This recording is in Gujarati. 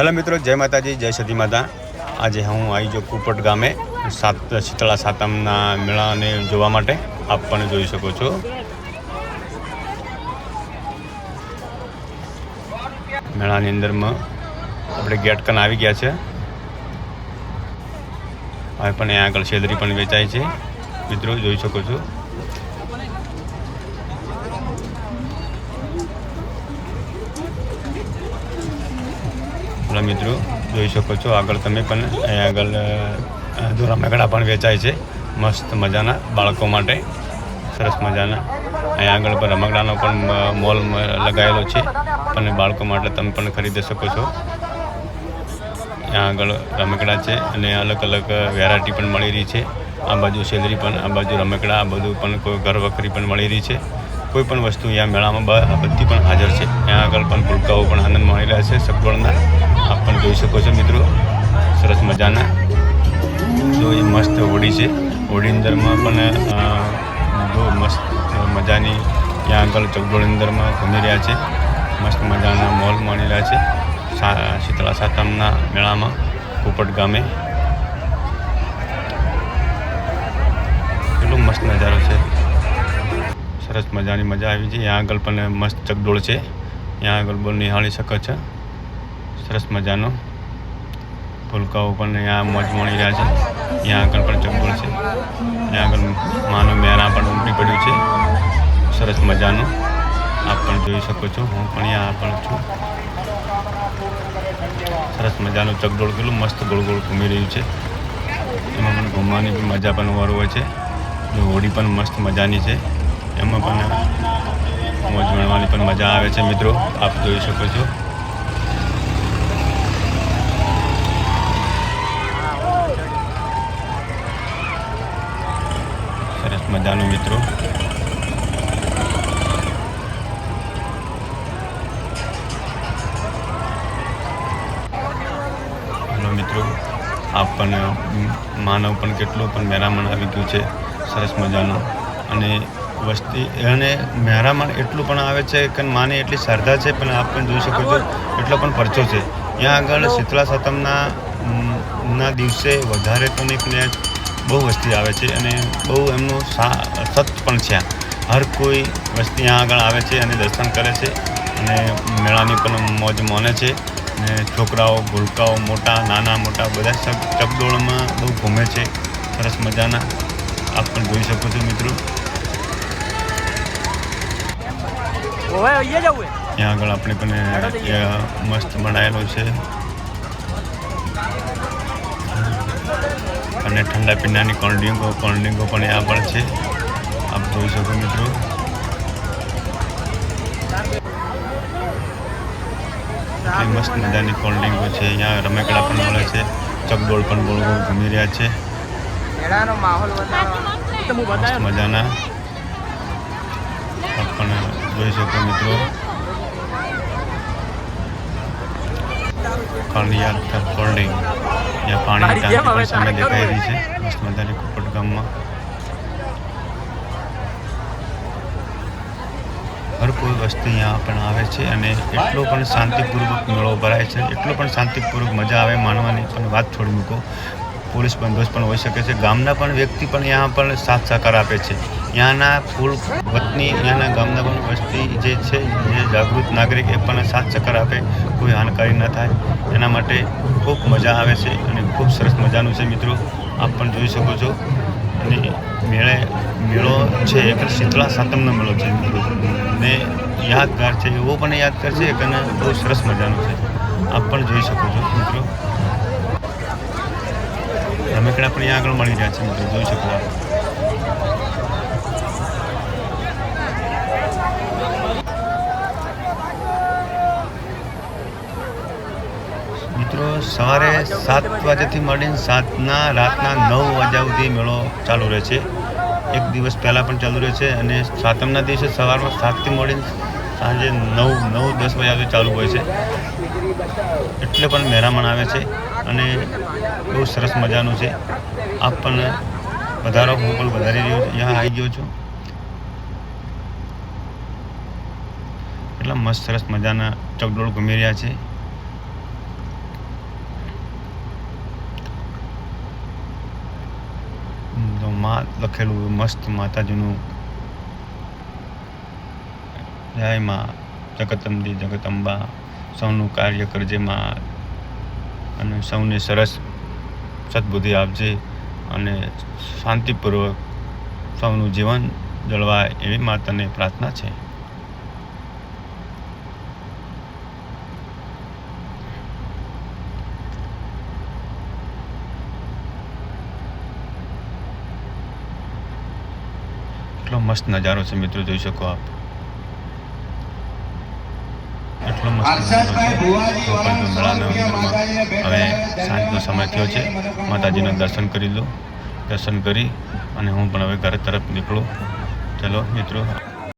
હેલો મિત્રો, જય માતાજી, જય સતી માતા. આજે હું આવી જો કુપટ ગામે, સાત, શીતળા સાતમના મેળાને જોવા માટે. આપ પણ જોઈ શકો છો. મેળાની અંદરમાં આપણે ગેટ કન આવી ગયા છે. હવે પણ અહીંયા આગળ શેદરી પણ વેચાય છે. મિત્રો, જોઈ શકો છો. આપણા મિત્રો જોઈ શકો છો. આગળ તમે પણ અહીંયા આગળ અ, દોરામેકડા પણ વેચાય છે. મસ્ત મજાના બાળકો માટે. સરસ મજાના. અહીંયા આગળ પણ રમકડાનો પણ મોલ લગાવેલો છે. અને બાળકો માટે તમે પણ ખરીદી શકો છો. ત્યાં આગળ રમકડા છે અને અલગ અલગ વેરાયટી પણ મળી રહી છે. આ બાજુ સેલરી પણ આ બાજુ રમકડા આ બધું પણ કોઈ ઘર વખરી પણ મળી રહી છે. કોઈ પણ વસ્તુ અહીંયા મેળામાં બધી પણ હાજર છે. ત્યાં આગળ પણ ભૂલકાઓ પણ આનંદ માણી રહ્યા છે સગવડના. આપ પણ જોઈ શકો છો મિત્રો. સરસ મજાના. જો એ મસ્ત હોડી છે. હોડી અંદરમાં પણ જો મસ્ત મજાની ત્યાં આગળ ચગડોળ અંદરમાં ઘૂમી રહ્યા છે. મસ્ત મજાના મોલ માણી રહ્યા છે. શીતળા સાતમના મેળામાં કુપટ ગામે. કેટલો મસ્ત નજારો છે. સરસ મજાની મજા આવી છે. ત્યાં આગળ પણ મસ્ત ચગડોળ છે. ત્યાં આગળ બોલ નિહાળી શકો છો. સરસ મજાનો. ફુલકાઓ પણ અહીંયા મોજ મળી રહ્યા છે. ત્યાં આગળ પણ ચકડોળ છે. ત્યાં આગળ માનો મેરા પણ ઉમટી પડ્યું છે. સરસ મજાનું. આપ પણ જોઈ શકો છો. હું પણ અહીંયા પણ છું. સરસ મજાનું ચકડોળ કેટલું મસ્ત ગોળ ગોળ ઘૂમી રહ્યું છે. એમાં પણ ઘૂમવાની પણ મજા પણ વાર હોય છે. હોળી પણ મસ્ત મજાની છે. એમાં પણ મોજ માણવાની પણ મજા આવે છે મિત્રો. આપ જોઈ શકો છો. મજાનું મિત્રો હેલો મિત્રો આપ પણ માનવ પણ કેટલું પણ મહેરામણ આવી ગયું છે. સરસ મજાનું. અને વસ્તી અને મહેરામણ એટલું પણ આવે છે કે માને એટલી શ્રદ્ધા છે પણ આપ પણ જોઈ શકો છો એટલો પણ પરચો છે. ત્યાં આગળ શીતળા સાતમના ના દિવસે વધારે પણ એક ત્યાં બહુ વસ્તી આવે છે અને બહુ એમનું સત પણ છે. હર કોઈ વસ્તી ત્યાં આગળ આવે છે અને દર્શન કરે છે અને મેળાની પણ મોજ મોને છે. અને છોકરાઓ ભૂલકાઓ મોટા નાના મોટા બધા ચકડોળમાં બહુ ઘૂમે છે. સરસ મજાના. આપ પણ જોઈ શકો છો મિત્રો. ત્યાં આગળ આપણે પણ મસ્ત બનાવેલો છે. અને ઠંડા પીણાની કોલ્ડ્રિંકો કોલ્ડ્રિંકો પણ ત્યાં પણ છે. આપ જોઈ શકો મિત્રો. મસ્ત મજાની કોલ્ડ્રિંકો છે. અહીંયા રમેકડા પણ મળે છે. ચકડોળ પણ ગોળ ગોળ ઘૂમી રહ્યા છે. મસ્ત મજાના. પણ જોઈ શકો મિત્રો. કાળિયા કોલ્ડિંગ જ્યાં પાણીની ટાંકી પણ સામે દેખાઈ રહી છે. મસ્ત મજાની કુપટ ગામમાં. હર કોઈ વસ્તુ અહીંયા પણ આવે છે અને એટલો પણ શાંતિપૂર્વક મેળો ભરાય છે. એટલો પણ શાંતિપૂર્વક મજા આવે માણવાની પણ વાત છોડી મૂકો. પોલીસ બંદોબસ્ત પણ હોઈ શકે છે. ગામના પણ વ્યક્તિ પણ અહીંયા પણ સાથ સહકાર આપે છે. ત્યાંના ફૂલ વતની ત્યાંના ગામના વસ્તી જે છે, જે જાગૃત નાગરિક, એ પણ સાત ચક્કર આપે. કોઈ હાનિકારી ન થાય. એના માટે ખૂબ મજા આવે છે અને ખૂબ સરસ મજાનું છે મિત્રો. આપ પણ જોઈ શકો છો. અને મેળે, મેળો છે, એક શીતળા સાતમનો મેળો છે. મિત્રો ને યાદગાર છે, એવો પણ યાદગાર છે અને બહુ સરસ મજાનો છે. આપ પણ જોઈ શકો છો, મિત્રો. રમેકડા પણ અહીંયા આગળ મળી રહ્યા છે મિત્રો. જોઈ શકો આપ. મિત્રો, સવારે સાત વાગ્યાથી માંડીને સાતના, રાતના નવ વાગ્યા સુધી મેળો ચાલુ રહે છે. એક દિવસ પહેલાં પણ ચાલુ રહે છે અને સાતમના દિવસે સવારમાં સાતથી મળીને સાંજે નવ નવ, દસ વાગ્યા સુધી ચાલુ હોય છે. એટલે પણ મહેરામણ આવે છે અને બહુ સરસ મજાનું છે. આપ પણ વધારો, હું પણ વધારી રહ્યો છું. અહીંયા આવી ગયો છું. એટલા મસ્ત સરસ મજાના ચકડોળ ઘૂમી રહ્યા છે. માં લખેલું મસ્ત માતાજીનું જય માં જગતંબી, જગતંબા સૌનું કાર્ય કરજે માં અને સૌને સરસ સદબુદ્ધિ આપજે અને શાંતિપૂર્વક સૌનું જીવન જળવાય એવી માતાને પ્રાર્થના છે. એટલો મસ્ત નજારો છે મિત્રો જોઈ શકો આપ. એટલો મસ્ત હવે સાંજનો સમય થયો છે. માતાજીના દર્શન કરી લો. દર્શન કરી અને હું પણ હવે ઘર તરફ નીકળું. ચલો મિત્રો.